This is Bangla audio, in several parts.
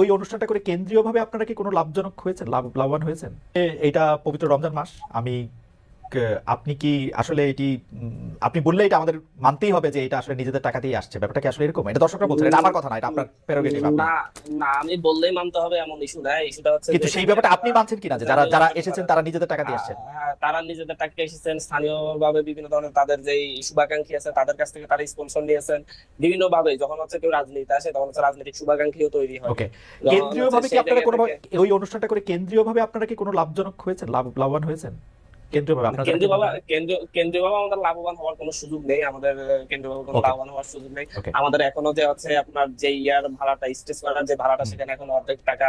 ওই অনুষ্ঠানটা করে কেন্দ্রীয়ভাবে আপনারা কি কোনো লাভজনক হয়েছেন, লাভ লাভবান হয়েছেন? এটা পবিত্র রমজান মাস। আমি আপনি কি আসলে এটি আপনি বললে এটা আমাদের মানতেই হবে যে এটা আসলে নিজেদের টাকা দিয়ে আসছে। ব্যাপারটা কি আসলে এরকম? এটা দর্শকরা বলছেন এটা আমার কথা না এটা আপনার প্রেরোগেটিভ না না আমি বললেই মানতে হবে এমন ইস্যু না ইস্যুটা হচ্ছে কিন্তু সেই ব্যাপারটা আপনি মানছেন কিনা যে যারা যারা এসেছেন তারা নিজেদের টাকা দিয়ে আসছেন হ্যাঁ, তারা নিজেদের টাকা এসেছেন স্থানীয়ভাবে বিভিন্ন ধরনের তাদের যে শুভাকাঙ্ক্ষী আছে তাদের কাছ থেকে তারা স্পন্সর নিয়েছেন। বিভিন্ন ভাবে যখন হচ্ছে কেউ রাজনীতি আসে তখন হচ্ছে রাজনৈতিক শুভাকাঙ্ক্ষীও তৈরি হয়। ওকে কেন্দ্রীয়ভাবে কি আপনারা কোনো ওই অনুষ্ঠানটা করে কেন্দ্রীয়ভাবে আপনারা কি কোনো লাভজনক হয়েছে লাভ লাভবান হয়েছেন? কেন্দ্রীয়ভাবে আপনারা কেন্দ্রীয় ভাবে কেন্দ্রীয় কেন্দ্রীয় ভাবে আমাদের লাভবান হওয়ার কোনো সুযোগ নেই আমাদের কেন্দ্রীয় ভাবে কোনো লাভবান হওয়ার সুযোগ নেই। আমাদের এখনও যে আছে আপনার যে ইয়ার ভাড়াটা স্টেজ করার যে ভাড়াটা সেখানে এখন অর্ধেক টাকা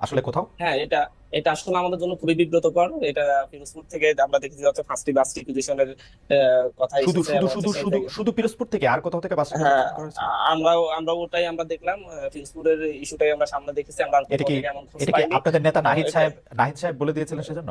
আসলে কোথাও? হ্যাঁ এটা এটা আসলে আমাদের জন্য খুবই বিব্রতকর। এটা পিরোজপুর থেকে আমরা দেখেছি হচ্ছে ফার্স্টলি বাস রিকুইজিশনের কথা শুধু শুধু শুধু শুধু শুধু পিরোজপুর থেকে আর কোথাও থেকে বাস আমরা আমরাও আমরা ওটাই আমরা দেখলাম। পিরোজপুরের ইস্যুটাই আমরা সামনে দেখেছি। আমরা এটা কি। আপনাদের নেতা নাহিদ সাহেব নাহিদ সাহেব বলে দিয়েছিলেন সেজন্য?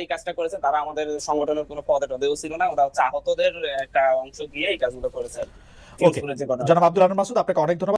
এই কাজটা করেছে তারা আমাদের সংগঠনের কোনো পদে টদেও ছিল না। ওরা হচ্ছে আহতদের একটা অংশ গিয়ে এই কাজগুলো করেছে জনাব আব্দুল আলম মাসুদ আপনাকে অনেক ধন্যবাদ।